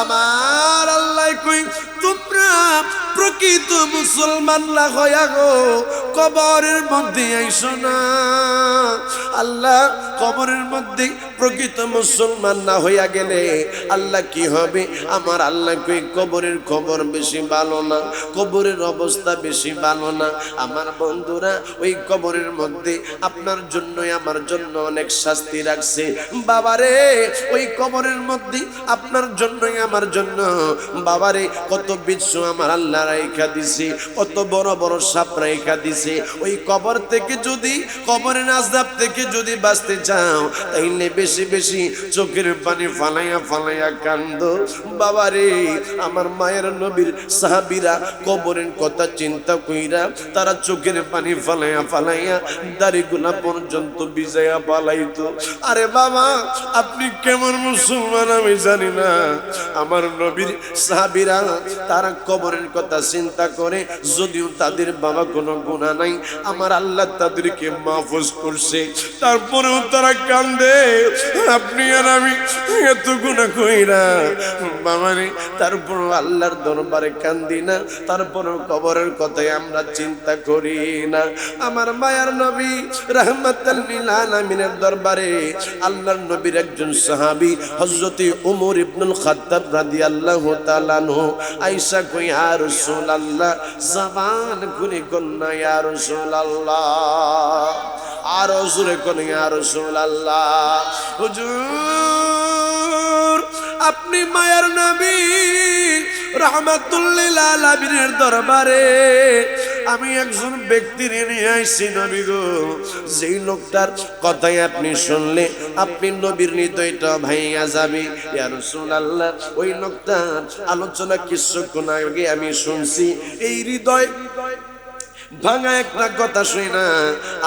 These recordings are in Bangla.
আমার আল্লাহ কই তোমরা প্রকৃত মুসলমান না গো কবরের মধ্যে আইস না। আল্লাহ কবরের মধ্যে প্রকৃত মুসলমান না হইয়া গেলে আল্লাহ কি হবে? আমার আল্লাহ কই কবরের খবর বেশি ভালো না? কবরের অবস্থা বেশি ভালো না? আমার বন্ধুরা, ওই কবরের মধ্যে আপনার জন্যই আমার জন্য অনেক শাস্তি রাখছে। বাবারে, ওই কবরের মধ্যে আপনার জন্যই আমার জন্য। বাবারে, কত বিশ্ব আমার আল্লাহ রাইখা দিছে, কত বড় বড় সাপ রাইখা দিছে। ওই কবর থেকে যদি, কবরের আজাব থেকে যদি বাঁচতে চাও, তাইলে বেশি বেশি চোখের পানি ফালাইয়া ফালাইয়া কান্দ। বাবারে আমার মায়ের নবীর সাহাবিরা কবরের কথা চিন্তা কইরা তারা চোখের পানি ফালাইয়া ফালাইয়া দাড়িগুলা পর্যন্ত বিজাইয়া পালাইতো। আরে বাবা, আপনি কেমন মুসলমান আমি জানি না। আমার নবীর সাহাবিরা তারা কবরের কথা চিন্তা করে, যদিও তাদের বাবা কোনো গুণা নাই, আমার আল্লাহ তাদেরকে মাহফুজ করছে। তারপরেও তারা কান্দে। আপনি আর আমি এত গুণা কই না। বাবারে, তারপরও আল্লাহর দরবারে কান্দি না। তারপরেও কবরের কথাই আমরা চিন্তা করি না। আমার মায়ার নবী রহমতুল্লিল দরবারে আল্লাহর নবীর একজন সাহাবী হজরতে উমর ইবনুল খাত্তাব তাআলা আনহু, আয়েশা কই, ইয়া রাসূলুল্লাহ, জবান খুলে কন্যা ইয়া রাসূলুল্লাহ। আর জোরে কোন ইয়া রাসূলুল্লাহ। হুজুর, আপনি মায়ার নবী, রহমাতুল্লিল আলামিনের দরবারে আমি একজন ব্যক্তির নিয়ে আইছি নবী গো। যেই লোকটার কথাই আপনি শুনলে, আপনি নবীর হৃদয়টা ভাইয়া যাবে, ইয়া রাসূলুল্লাহ। ওই লোকটার আলোচনা কিছুক্ষণ আগে আমি শুনছি, এই হৃদয় ভাঙা একটা কথা শুই না,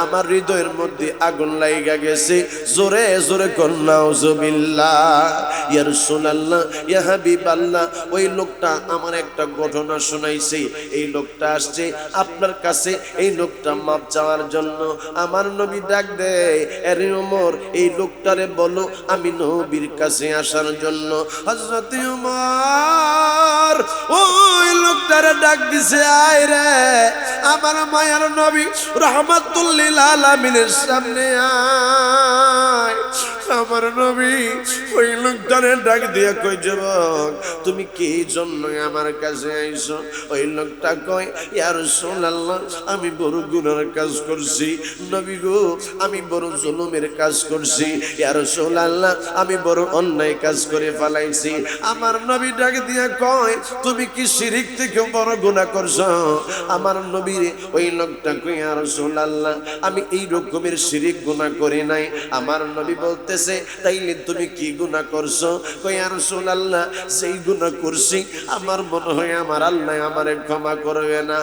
আমার হৃদয়ের মধ্যে আগুন লাইগা গেছে। জোরে জোরে কন্যাও জবিল্লা ইয়ার ইয়া হাবিবাল্লাহ, ওই লোকটা আমার একটা ঘটনা শোনাইছে। এই লোকটা আসছে আপনার কাছে, এই লোকটা মাপ চাওয়ার জন্য। আমার নবী ডাক দেয়, আরে ওমর, এই লোকটারে বলো, আমি নবীর কাছে আসার জন্য। হযরত ওমর, ওই লোকটারে ডাক দিছে, আয় রে। আমার মায়ার নবী রহমাতুল্লিল আলমিনের সামনে আয়। আমার নবী ওই লোকটারে ডাক দিয়ে কই যুবক, তুমি কি জন্য আমার কাছে আইছো? ওই লোকটা কয় ইয়ার সোনাল্লাহ আমি বড় গুনার কাজ করছি। নবী গো, আমি বড় জুলুমের কাজ করছি। ইয়ার সোনাল্লাহ আমি বড় অন্যায় কাজ করে ফেলাইছি। আমার নবী ডাক দিয়া কয়, তুমি কি শিরিক থেকে বড় গুনাহ করছ? আমার নবীর ওই লোকটা কই ইয়ার সোনাল্লাহ আমি এই রকমের শিরিক গুনাহ করি নাই। আমার নবী বলতেছে তাইলে তুমি কি গুনাহ করছ? কই আর রাসূলুল্লাহ সেই গুনাহ করছি, আমার মনে হয় আমার আল্লাহ আমারে ক্ষমা করবে না।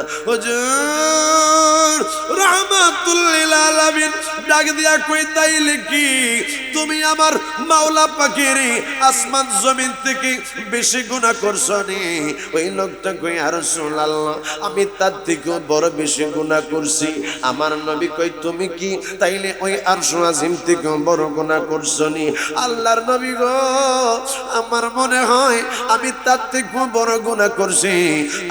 আলামিন ডাক দিয়া কই তাইলে কি তুমি আমার মাওলা আসমান জমিন থেকে বেশি গুনাহ করছ নি? ওই লোকটা কই আর রাসূলুল্লাহ, আমি তার থেকেও বড় বেশি গুনাহ করছি। আমার নবী কই তুমি কি তাইলে ওই আরশ আজিম থেকেও বড় গুনাহ করছ নি আল্লাহর নবী গো, আমার মনে হয় আমি তার থেকেও বড় গুনাহ করছি।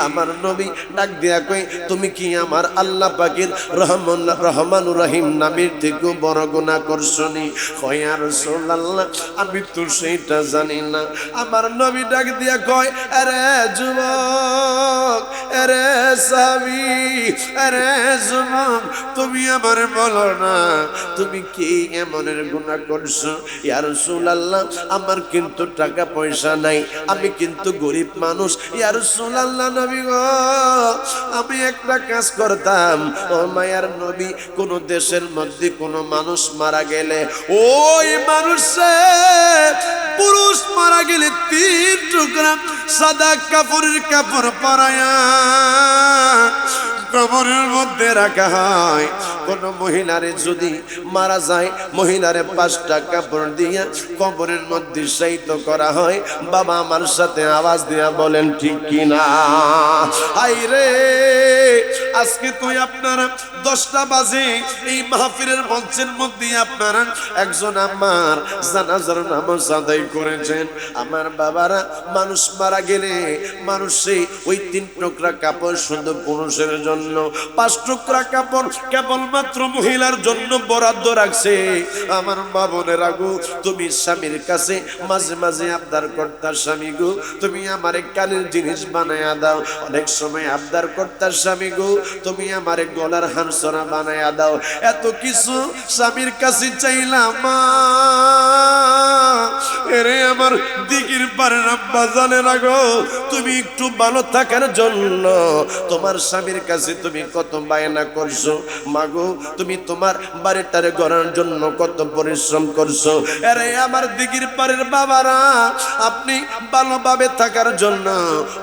আমার নবী ডাক দিয়া কই তুমি কি আমার আল্লাহ পাকের রহমান রহমানুর রহিম নামের থেকেও বড় গুণা করছ নি কয় আর রাসূলুল্লাহ, আমি তো সেইটা জানি না। আমার নবী ডাক দিয়া কয়, আরে যুবক, আরে সাবি, আরে যুবক তুমি আমার বলো না, তুমি কি এমনের গুণা করছ? ইয়ার সুলাল্লাহ আমার কিন্তু টাকা পয়সা নাই, আমি কিন্তু গরিব মানুষ। ইয়ার সুলাল্লাহ নবী গো, আমি একটা কাজ করতাম। ও মায়ার নবী, কোন দেশের মধ্যে কোন মানুষ মারা গেলে, ওই মানুষে পুরুষ মারা গেলে তিন টুকরা সাদা কাপড়ের কাপড় পরায়া। কবরের মধ্যে রাখা হয়। কোন মহিলারে যদি মারা যায়, মহিলারে পাঁচটা কাপড় দিয়া কবরের মধ্যে সাইত করা হয়। বাবা আমার সাথে আওয়াজ দিয়া বলেন, ঠিক কিনা? হাই রে! আজকে তুই আপনারা দশটা বাজে এই মাহফিলের মঞ্চের মধ্যে আপনারা একজন আমার জানাজার নামাজ আদায় করেছেন। আমার বাবারা মানুষ মারা গেলে মানুষে ওই তিন টুকরা কাপড় শুধু পুরুষের জন্য, পাঁচ টুকরা কাপড় কেবলমাত্র মহিলার জন্য বরাদ্দ রাখছে। আমার বাবনের আগু তুমি স্বামীর কাছে মাঝে মাঝে আবদার কর্তার স্বামী গো, তুমি আমার কানের জিনিস বানায়া দাও। অনেক সময় আবদার কর্তার স্বামী গো তুমি আমার গলার হানসরা বানায়া দাও। এত কিছু স্বামীর কাছে চাইলাম মা। এরে আমার দিকির পারে আব্বা জানে না গো, তুমি একটু ভালো থাকার জন্য তোমার স্বামীর কাছে তুমি কত বায়না করছ। মাগো তুমি তোমার বাড়িটারে গড়ার জন্য কত পরিশ্রম করছ। আরে আমার দিগির পারের বাবারা, আপনি ভালোভাবে থাকার জন্য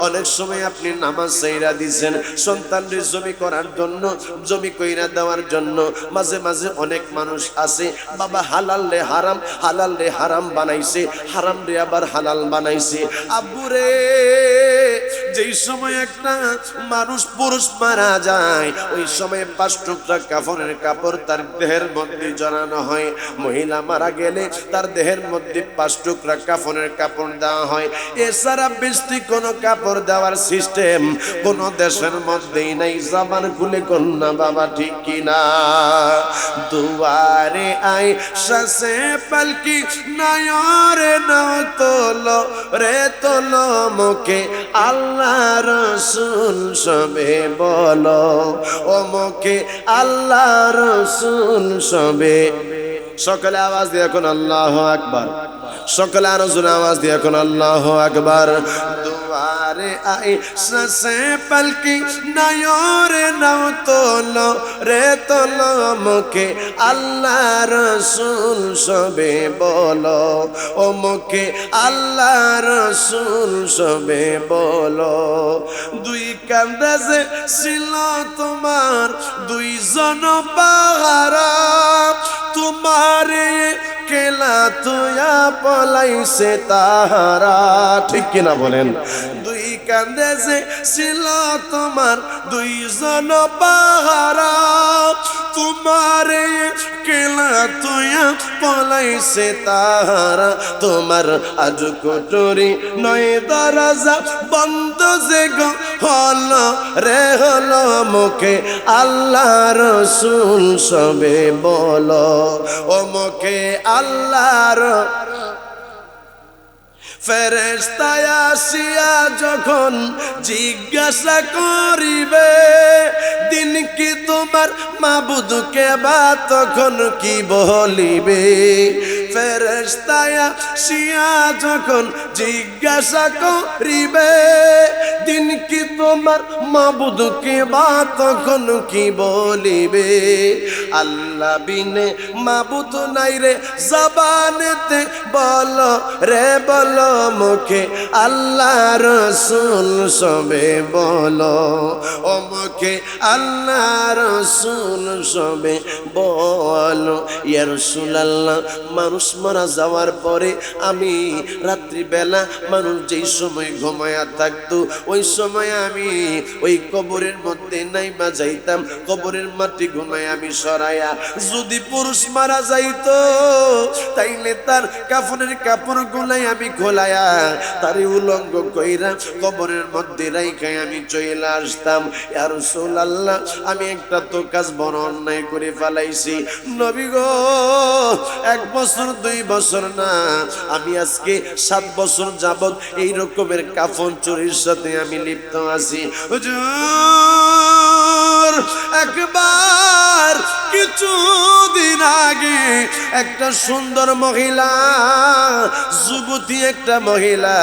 অনেক সময় আপনি নামাজ চাইরা দিছেন, সন্তানদের জমি করার জন্য, জমি কইরা দেওয়ার জন্য মাঝে মাঝে অনেক মানুষ আছে। বাবা হালাল রে হারাম, হালাল রে হারাম বানাইছে, হারাম রে আবার হালাল বানাইছে। আব্বুরে যেই সময় একটা মানুষ পুরুষ মারা যায়, ওই সময় পাঁচ টুকরা কাপড়ের কাপড় তার দেহের মধ্যে জড়ানো হয়। মহিলা মারা গেলে তার দেহের মধ্যে পাঁচ টুকরা কাপড়ের কাপড় দেওয়া হয়। এছাড়া বৃষ্টি কোনো কাপড় দেওয়ার সিস্টেম কোন দেশের মধ্যেই নাই। জামান খুলে কন্যা বাবা, ঠিক কিনা? দুয়ারে আই শাসে পালকি নয়রে নাও রে তোলো মুখে। আল্লাহ রসুল সবে বলো অমুকে আল্লাহ রসুল সবে। সকালে আওয়াজ দিয়ে এখন আল্লাহ আকবার। সকালে আরও জোরে আওয়াজ দিয়ে এখন আল্লাহ আকবার। দুয়ারে আই, সসে পালকি নয়রে নাও তোলো, রে তোলো মুখে, আল্লাহ রসুল সবে বলো। ও মুখে, আল্লাহ রসুল সবে বলো। দুই কান্দাজে ছিল তোমার, দুইজন পাহারা তোমার কেলা তুয়া পলাইছে তাহারা। ঠিক কিনা বলেন? দুই কান্দে যে ছিল তোমার দুইজন পাহারা। তোমার কেলা তুয়া পলাইছে তাহারা। তোমার আজ কোটরি নয় দরজা বন্ধ যে গো হল রে, হল মুখে আল্লাহ রসুল সবে বলো। ও মুখে আল্লাহর ফেরেস্তায় আসিয়া যখন জিজ্ঞাসা করিবে, দিন কি তোমার মাবুদকে বা তখন কি বলিবে? ফেরেস্তায় আসিয়া যখন জিজ্ঞাসা করিবে, দিন কি তোমার মাবুদকে বা তখন কি বলিবে? আল্লাহ বিনে মাবুদ নাই রে জবানেতে বল রে, বল মুখে, আল্লাহ রসুল সবে বলো। ও মুখে, আল্লাহ রসুল সবে বলো। ইয়া রসুল আল্লাহ মানুষ মারা যাওয়ার পরে আমি রাত্রিবেলা মানুষ যেই সময় ঘুমায়া থাকতো, ওই সময় আমি ওই কবরের মধ্যে নাই বা যাইতাম, কবরের মাটি ঘুমায় আমি সরাইয়া যদি পুরুষ মারা যাইতো, তাইলে তার কাফনের কাপড় গুলাই আমি খোলায়া তারে উলঙ্গ কইরা কবরের মধ্যে রাইখাই আমি চলে আসতাম। আর আল্লাহ আমি একটা তো কাজ বড় অন্যায় করে ফেলাইছি। নবী গো, এক বছর, দুই বছর না, আমি আজকে সাত বছর যাবত এই রকমের কাফন চুরির সাথে আমি লিপ্ত আছি। হুজুর একবার কিছুদিন আগে একটা সুন্দর মহিলা, যুবতী একটা মহিলা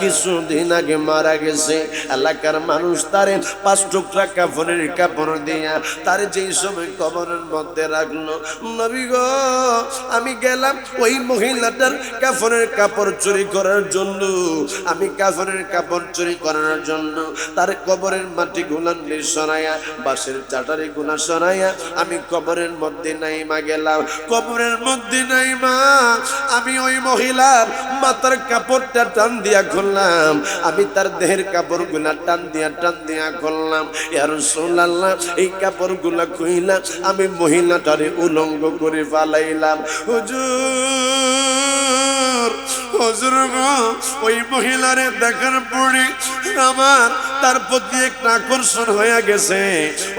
কিছুদিন আগে মারা গেছে। এলাকার মানুষ তারে পাঁচ টুকরা কাপড়ের কাপড় দিয়া তার যেই সময় কবরের মধ্যে রাখল। নবী গো, আমি গেলাম ওই মহিলাটার কাপড়ের কাপড় চুরি করার জন্য। আমি কাপড়ের কাপড় চুরি করার জন্য তার কবরের মাটি গুলান সরাইয়া বাসে পাশের চাটারে গুণা সরাইয়া আমি কবরের মধ্যে নাইমা গেলাম। কবরের মধ্যে নাইমা, আমি ওই মহিলার মাথার কাপড়টা টান দিয়া খুললাম। আমি তার দেহের কাপড়গুলা টান দিয়া টান দিয়া খুললাম। ইয়ার সোল্লাহ এই কাপড়গুলা খুইলাম আমি মহিলাটারে উলঙ্গ করে ফালাইলাম। হুজুর হুজুর ওই মহিলারে দেখার পরে আমার তার প্রতি একটা আকর্ষণ হয়ে গেছে।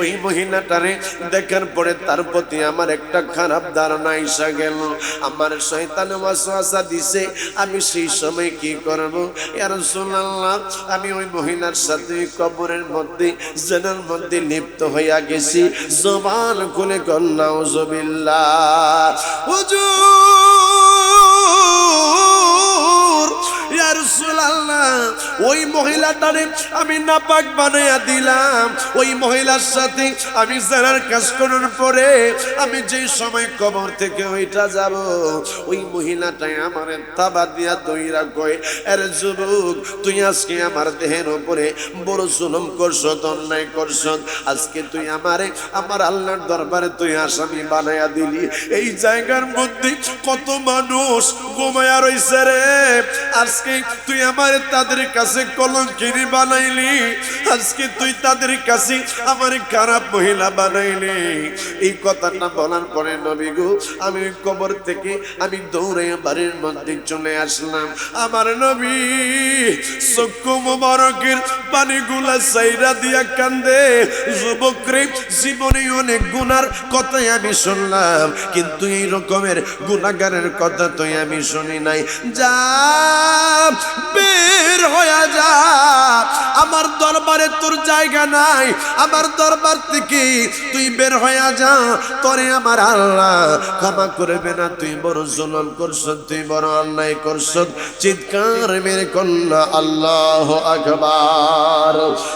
ওই মহিলাটারে দেখার পরে তার প্রতি আমার একটা খারাপ ধারণা এসে গেল। আমার শয়তান ওয়াসওয়াসা দিছে, আমি সেই সময় কি করব? ইয়ার রাসূলুল্লাহ, আমি ওই মহিলার সাথে কবরের মধ্যে জেনার মধ্যে লিপ্ত হইয়া গেছি। জবান খুলে গন্নাউজুবিল্লাহ হুজুর! ওই মহিলাটারে আমি নাপাক দিলাম। ওই মহিলার সাথে আমি জানার কাজ করার পরে আমি সময় কবর থেকে ওইটা যাব, ওই মহিলাটাই আমার তাবা দিয়া কয় যুবক, তুই আজকে আমার দেহের উপরে বড় জুলুম করছ, অন্যায় করছ। আজকে তুই আমারে, আমার আল্লাহর দরবারে তুই আসামি বানাইয়া দিলি। এই জায়গার মধ্যে কত মানুষ ঘুমায়া রইছে রে। আজকে তুই আমার তাদের কাছে কলঙ্কিনী বানাইলি। আজকে তুই তাদের কাছে আমার খারাপ মহিলা বানাইলি। এই কথাটা বলার পরে নবী গো, আমি কবর থেকে আমি দৌড়ে বাড়ির মধ্যে চলে আসলাম। আমার নবী চক্ষু মোবারকের পানিগুলা সাইরা দিয়া কান্দে। যুবকরে জীবনে অনেক গুনার কথাই আমি শুনলাম। কিন্তু এই রকমের গুণাগারের কথা তো আমি শুনি নাই। যা বের হয়ে যা। আমার দরবারে তোর জায়গা নাই, আমার দরবার থেকে তুই বের হয়ে যা। তোরে আমার আল্লাহ ক্ষমা করবে না। তুই বড় জুলম করছ তুই বড় অন্যায় করছ চিৎকার মেরে কন্যা আল্লাহ আকবার।